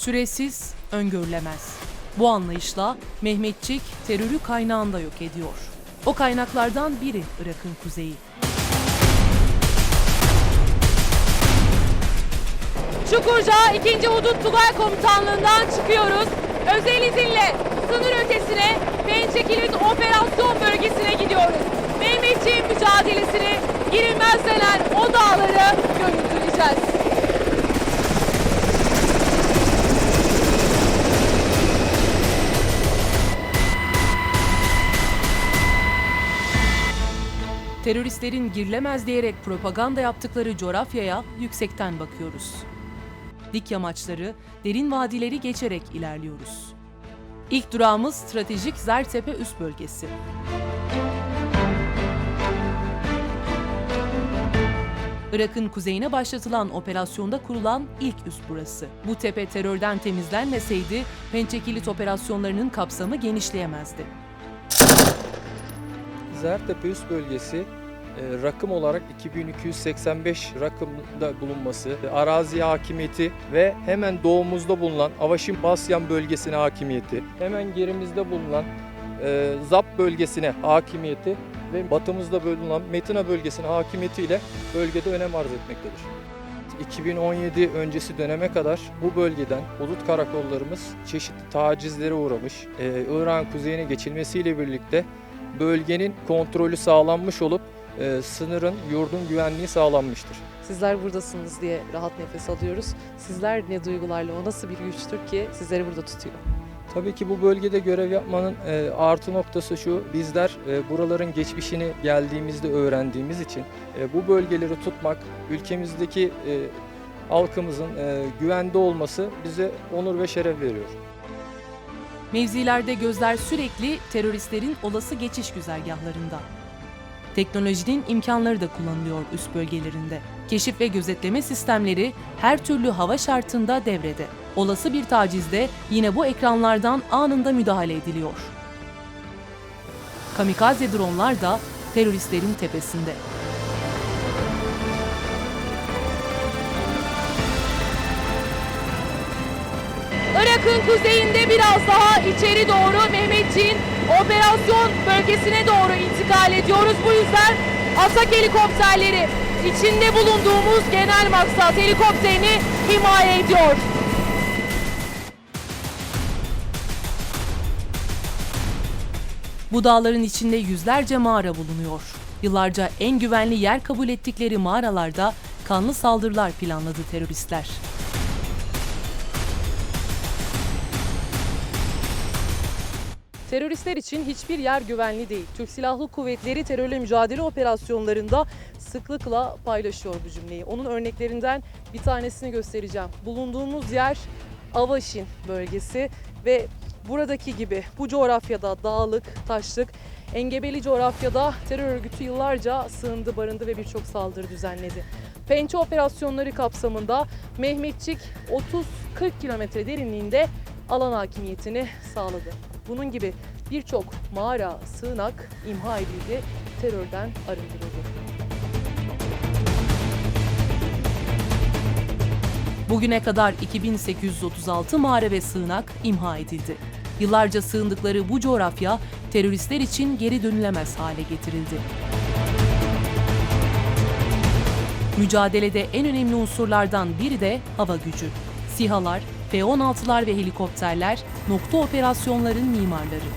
Süresiz, öngörülemez. Bu anlayışla Mehmetçik terörü kaynağında yok ediyor. O kaynaklardan biri Irak'ın kuzeyi. Çukurca 2. Hudut Tugay Komutanlığı'ndan çıkıyoruz. Özel izinle sınır ötesine Pençekilit Operasyon Bölgesi'ne gidiyoruz. Mehmetçiğin mücadelesini girilmez denen o dağları görüntüleyeceğiz. Teröristlerin girilemez diyerek propaganda yaptıkları coğrafyaya yüksekten bakıyoruz. Dik yamaçları, derin vadileri geçerek ilerliyoruz. İlk durağımız stratejik Zertepe üst bölgesi. Irak'ın kuzeyine başlatılan operasyonda kurulan ilk üs burası. Bu tepe terörden temizlenmeseydi Pençekilit operasyonlarının kapsamı genişleyemezdi. Zertepe üst bölgesi rakım olarak 2285 rakımda bulunması, e, arazi hakimiyeti ve hemen doğumuzda bulunan Avaşin Basyan bölgesine hakimiyeti, hemen gerimizde bulunan e, Zap bölgesine hakimiyeti ve batımızda bulunan Metina bölgesine hakimiyetiyle bölgede önem arz etmektedir. 2017 öncesi döneme kadar bu bölgeden hudut karakollarımız çeşitli tacizlere uğramış. Ee, İran kuzeyine geçilmesiyle birlikte bölgenin kontrolü sağlanmış olup e, sınırın, yurdun güvenliği sağlanmıştır. Sizler buradasınız diye rahat nefes alıyoruz. Sizler ne duygularla, o nasıl bir güçtür ki sizleri burada tutuyor? Tabii ki bu bölgede görev yapmanın e, artı noktası şu, bizler e, buraların geçmişini geldiğimizde öğrendiğimiz için e, bu bölgeleri tutmak, ülkemizdeki e, halkımızın e, güvende olması bize onur ve şeref veriyor. Mevzilerde gözler sürekli teröristlerin olası geçiş güzergahlarında. Teknolojinin imkanları da kullanılıyor üst bölgelerinde. Keşif ve gözetleme sistemleri her türlü hava şartında devrede. Olası bir tacizde yine bu ekranlardan anında müdahale ediliyor. Kamikaze dronlar da teröristlerin tepesinde. Irak'ın kuzeyinde biraz daha içeri doğru Mehmetçiğin operasyon bölgesine doğru intikal ediyoruz. Bu yüzden Atak helikopterleri içinde bulunduğumuz genel maksat helikopterini himaye ediyor. Bu dağların içinde yüzlerce mağara bulunuyor. Yıllarca en güvenli yer kabul ettikleri mağaralarda kanlı saldırılar planladı teröristler. Teröristler için hiçbir yer güvenli değil. Türk Silahlı Kuvvetleri terörle mücadele operasyonlarında sıklıkla paylaşıyor bu cümleyi. Onun örneklerinden bir tanesini göstereceğim. Bulunduğumuz yer Avaşin bölgesi ve buradaki gibi bu coğrafyada dağlık, taşlık, engebeli coğrafyada terör örgütü yıllarca sığındı, barındı ve birçok saldırı düzenledi. Pençe operasyonları kapsamında Mehmetçik 30-40 kilometre derinliğinde alan hakimiyetini sağladı. Bunun gibi birçok mağara, sığınak imha edildi, terörden arındırıldı. Bugüne kadar 2836 mağara ve sığınak imha edildi. Yıllarca sığındıkları bu coğrafya teröristler için geri dönülemez hale getirildi. Mücadelede en önemli unsurlardan biri de hava gücü. SİHA'lar, F-16'lar ve helikopterler nokta operasyonların mimarları.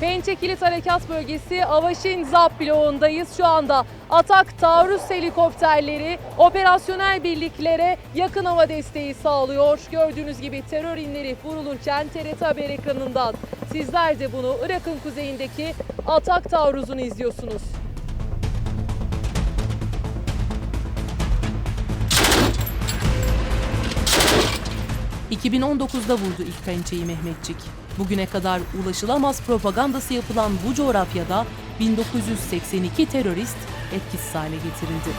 Pençe Kilit Harekat Bölgesi Avaşin ZAP bloğundayız. Şu anda Atak taarruz helikopterleri operasyonel birliklere yakın hava desteği sağlıyor. Gördüğünüz gibi terör inleri vurulurken TRT Haber ekranından sizler de bunu Irak'ın kuzeyindeki Atak taarruzunu izliyorsunuz. ...2019'da vurdu ilk pençeyi Mehmetçik. Bugüne kadar ulaşılamaz propagandası yapılan bu coğrafyada 1982 terörist etkisiz hale getirildi.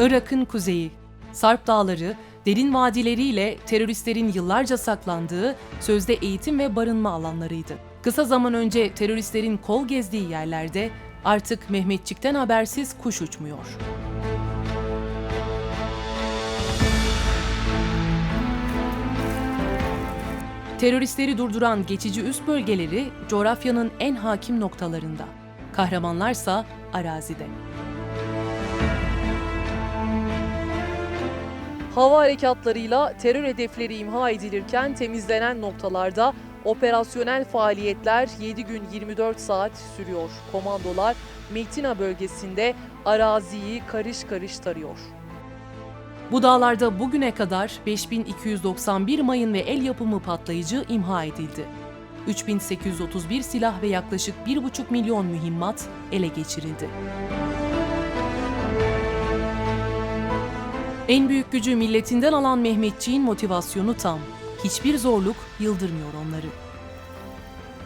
Irak'ın kuzeyi, Sarp Dağları, derin vadileriyle teröristlerin yıllarca saklandığı sözde eğitim ve barınma alanlarıydı. Kısa zaman önce teröristlerin kol gezdiği yerlerde artık Mehmetçik'ten habersiz kuş uçmuyor. Teröristleri durduran geçici üst bölgeleri coğrafyanın en hakim noktalarında. Kahramanlarsa arazide. Hava harekatlarıyla terör hedefleri imha edilirken temizlenen noktalarda operasyonel faaliyetler 7 gün 24 saat sürüyor. Komandolar Metina bölgesinde araziyi karış karış tarıyor. Bu dağlarda bugüne kadar 5291 mayın ve el yapımı patlayıcı imha edildi. 3831 silah ve yaklaşık 1,5 milyon mühimmat ele geçirildi. En büyük gücü milletinden alan Mehmetçiğin motivasyonu tam. Hiçbir zorluk yıldırmıyor onları.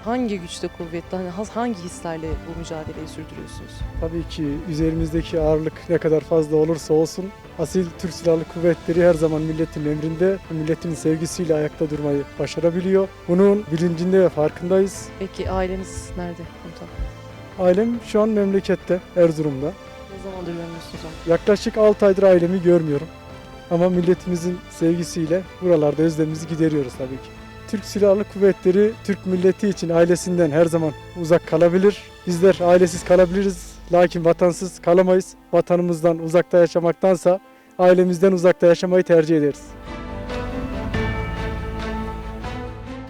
Hangi güçte kuvvetle, hani hangi hislerle bu mücadeleyi sürdürüyorsunuz? Tabii ki üzerimizdeki ağırlık ne kadar fazla olursa olsun asil Türk Silahlı Kuvvetleri her zaman milletin emrinde, milletin sevgisiyle ayakta durmayı başarabiliyor. Bunun bilincinde ve farkındayız. Peki aileniz nerede komutanım? Ailem şu an memlekette, Erzurum'da. Ne zamandır görmüyorsunuz onu? Yaklaşık 6 aydır ailemi görmüyorum. Ama milletimizin sevgisiyle buralarda özlemimizi gideriyoruz tabii ki. Türk Silahlı Kuvvetleri Türk milleti için ailesinden her zaman uzak kalabilir. Bizler ailesiz kalabiliriz lakin vatansız kalamayız. Vatanımızdan uzakta yaşamaktansa ailemizden uzakta yaşamayı tercih ederiz.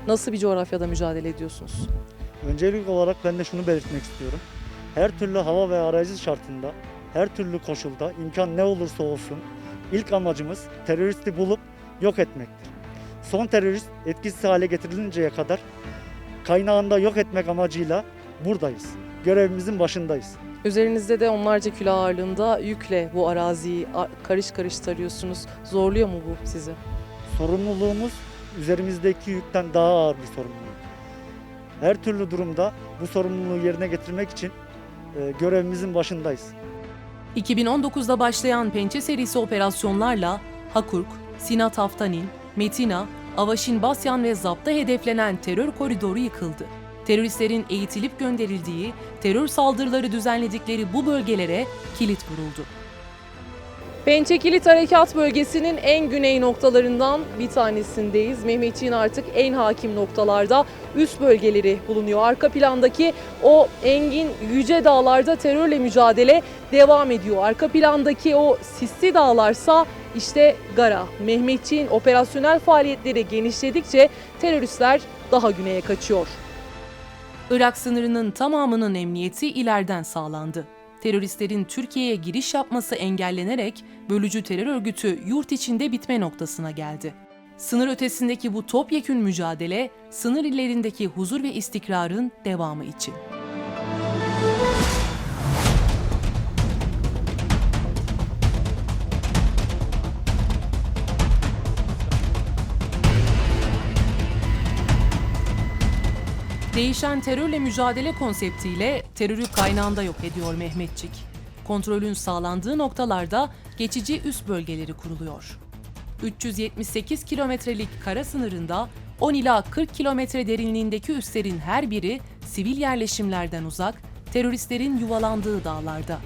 Nasıl bir coğrafyada mücadele ediyorsunuz? Öncelik olarak ben de şunu belirtmek istiyorum. Her türlü hava ve arazi şartında, her türlü koşulda, imkan ne olursa olsun ilk amacımız teröristi bulup yok etmektir. Son terörist etkisiz hale getirilinceye kadar kaynağında yok etmek amacıyla buradayız. Görevimizin başındayız. Üzerinizde de onlarca kilo ağırlığında yükle bu araziyi karış karış tarıyorsunuz. Zorluyor mu bu sizi? Sorumluluğumuz üzerimizdeki yükten daha ağır bir sorumluluk. Her türlü durumda bu sorumluluğu yerine getirmek için e, görevimizin başındayız. 2019'da başlayan Pençe serisi operasyonlarla Hakurk, Sina Taftanin, Metina, Avaşin Basyan ve Zap'ta hedeflenen terör koridoru yıkıldı. Teröristlerin eğitilip gönderildiği, terör saldırıları düzenledikleri bu bölgelere kilit vuruldu. Pençe Kilit Harekat Bölgesi'nin en güney noktalarından bir tanesindeyiz. Mehmetçiğin artık en hakim noktalarda üst bölgeleri bulunuyor. Arka plandaki o engin yüce dağlarda terörle mücadele devam ediyor. Arka plandaki o sisli dağlarsa işte Gara. Mehmetçiğin operasyonel faaliyetleri genişledikçe teröristler daha güneye kaçıyor. Irak sınırının tamamının emniyeti ileriden sağlandı. Teröristlerin Türkiye'ye giriş yapması engellenerek bölücü terör örgütü yurt içinde bitme noktasına geldi. Sınır ötesindeki bu topyekün mücadele, sınır illerindeki huzur ve istikrarın devamı için. Değişen terörle mücadele konseptiyle terörü kaynağında yok ediyor Mehmetçik. Kontrolün sağlandığı noktalarda geçici üst bölgeleri kuruluyor. 378 kilometrelik kara sınırında 10 ila 40 kilometre derinliğindeki üslerin her biri sivil yerleşimlerden uzak, teröristlerin yuvalandığı dağlarda.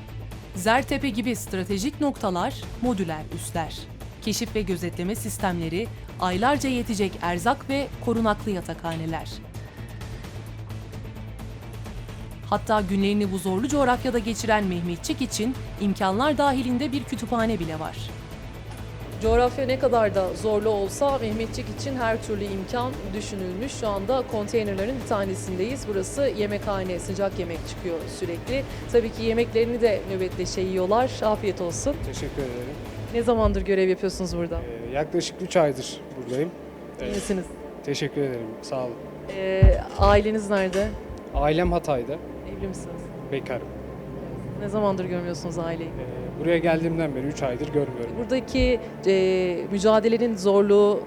Zertepe gibi stratejik noktalar modüler üsler. Keşif ve gözetleme sistemleri, aylarca yetecek erzak ve korunaklı yatakhaneler. Hatta günlerini bu zorlu coğrafyada geçiren Mehmetçik için imkanlar dahilinde bir kütüphane bile var. Coğrafya ne kadar da zorlu olsa Mehmetçik için her türlü imkan düşünülmüş. Şu anda konteynerlerin bir tanesindeyiz. Burası yemekhane, sıcak yemek çıkıyor sürekli. Tabii ki yemeklerini de nöbetleşe yiyorlar. Afiyet olsun. Teşekkür ederim. Ne zamandır görev yapıyorsunuz burada? Ee, yaklaşık 3 aydır buradayım. Evet, misiniz? teşekkür ederim. Sağ olun. Ee, aileniz nerede? Ailem Hatay'da. Evli misiniz? Bekarım. Ne zamandır görmüyorsunuz aileyi? Ee, buraya geldiğimden beri 3 aydır görmüyorum. Buradaki e, mücadelenin zorluğu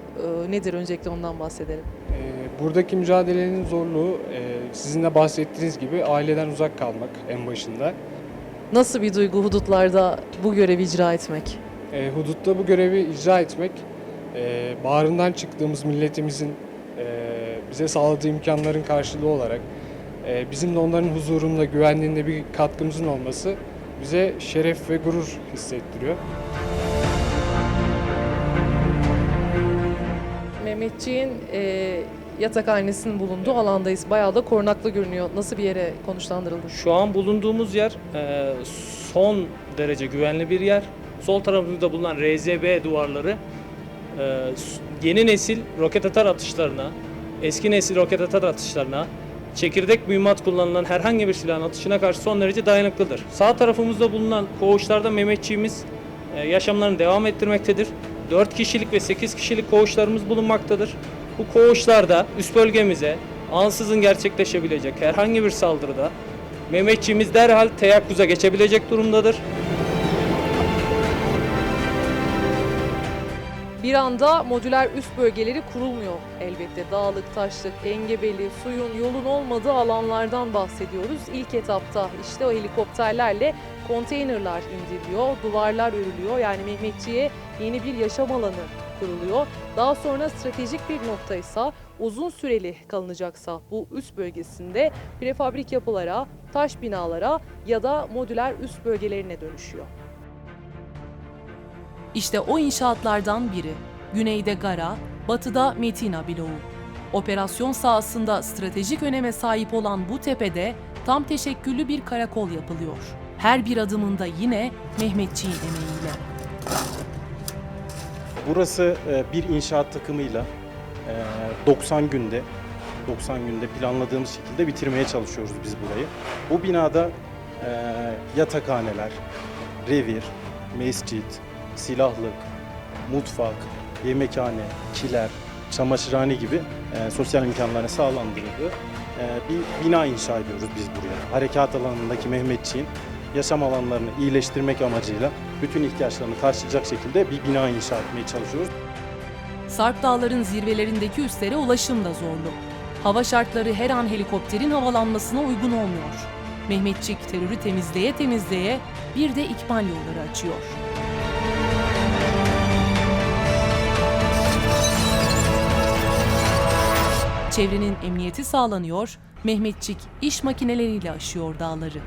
e, nedir? Öncelikle ondan bahsedelim. Ee, buradaki mücadelenin zorluğu e, sizin de bahsettiğiniz gibi aileden uzak kalmak en başında. Nasıl bir duygu hudutlarda bu görevi icra etmek? Ee, hudutta bu görevi icra etmek, e, bağrından çıktığımız milletimizin e, bize sağladığı imkanların karşılığı olarak e, bizim de onların huzurunda, güvenliğinde bir katkımızın olması bize şeref ve gurur hissettiriyor. Mehmetçiğin e, yatakhanesinin bulunduğu alandayız. Bayağı da korunaklı görünüyor. Nasıl bir yere konuşlandırıldı? Şu an bulunduğumuz yer e, son derece güvenli bir yer. Sol tarafımızda bulunan RZB duvarları e, yeni nesil roket atar atışlarına, eski nesil roket atar atışlarına, çekirdek mühimmat kullanılan herhangi bir silahın atışına karşı son derece dayanıklıdır. Sağ tarafımızda bulunan koğuşlarda Mehmetçiğimiz e, yaşamlarını devam ettirmektedir. 4 kişilik ve 8 kişilik koğuşlarımız bulunmaktadır. Bu koğuşlarda üst bölgemize ansızın gerçekleşebilecek herhangi bir saldırıda Mehmetçiğimiz derhal teyakkuza geçebilecek durumdadır. Bir anda modüler üst bölgeleri kurulmuyor elbette. Dağlık, taşlık, engebeli, suyun, yolun olmadığı alanlardan bahsediyoruz. İlk etapta işte o helikopterlerle konteynerlar indiriliyor, duvarlar örülüyor. Yani Mehmetçiğe yeni bir yaşam alanı kuruluyor. Daha sonra stratejik bir noktaysa uzun süreli kalınacaksa bu üst bölgesinde prefabrik yapılara, taş binalara ya da modüler üst bölgelerine dönüşüyor. İşte o inşaatlardan biri. Güneyde Gara, batıda Metina bloğu. Operasyon sahasında stratejik öneme sahip olan bu tepede tam teşekküllü bir karakol yapılıyor. Her bir adımında yine Mehmetçiğin emeğiyle. Burası e, bir inşaat takımıyla e, 90 günde 90 günde planladığımız şekilde bitirmeye çalışıyoruz biz burayı. Bu binada e, yatakhaneler, revir, mescit, silahlık, mutfak, yemekhane, kiler, çamaşırhane gibi e, sosyal imkanların sağlandırıldığı e, bir bina inşa ediyoruz biz buraya. Harekat alanındaki Mehmetçiğin yaşam alanlarını iyileştirmek amacıyla bütün ihtiyaçlarını karşılayacak şekilde bir bina inşa etmeye çalışıyoruz. Sarp Dağların zirvelerindeki üslere ulaşım da zorlu. Hava şartları her an helikopterin havalanmasına uygun olmuyor. Mehmetçik terörü temizleye temizleye bir de ikmal yolları açıyor. Çevrenin emniyeti sağlanıyor, Mehmetçik iş makineleriyle aşıyor dağları.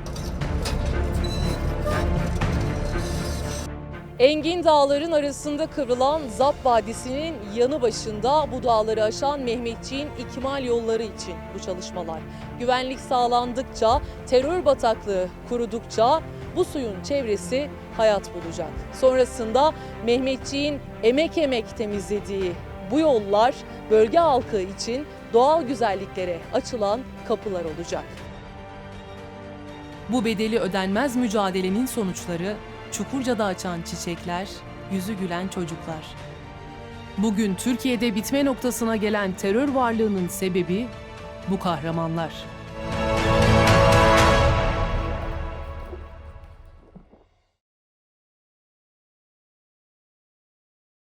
Engin dağların arasında kıvrılan Zap Vadisi'nin yanı başında bu dağları aşan Mehmetçiğin ikmal yolları için bu çalışmalar. Güvenlik sağlandıkça, terör bataklığı kurudukça bu suyun çevresi hayat bulacak. Sonrasında Mehmetçiğin emek emek temizlediği bu yollar bölge halkı için doğal güzelliklere açılan kapılar olacak. Bu bedeli ödenmez mücadelenin sonuçları Çukurca'da açan çiçekler, yüzü gülen çocuklar. Bugün Türkiye'de bitme noktasına gelen terör varlığının sebebi bu kahramanlar.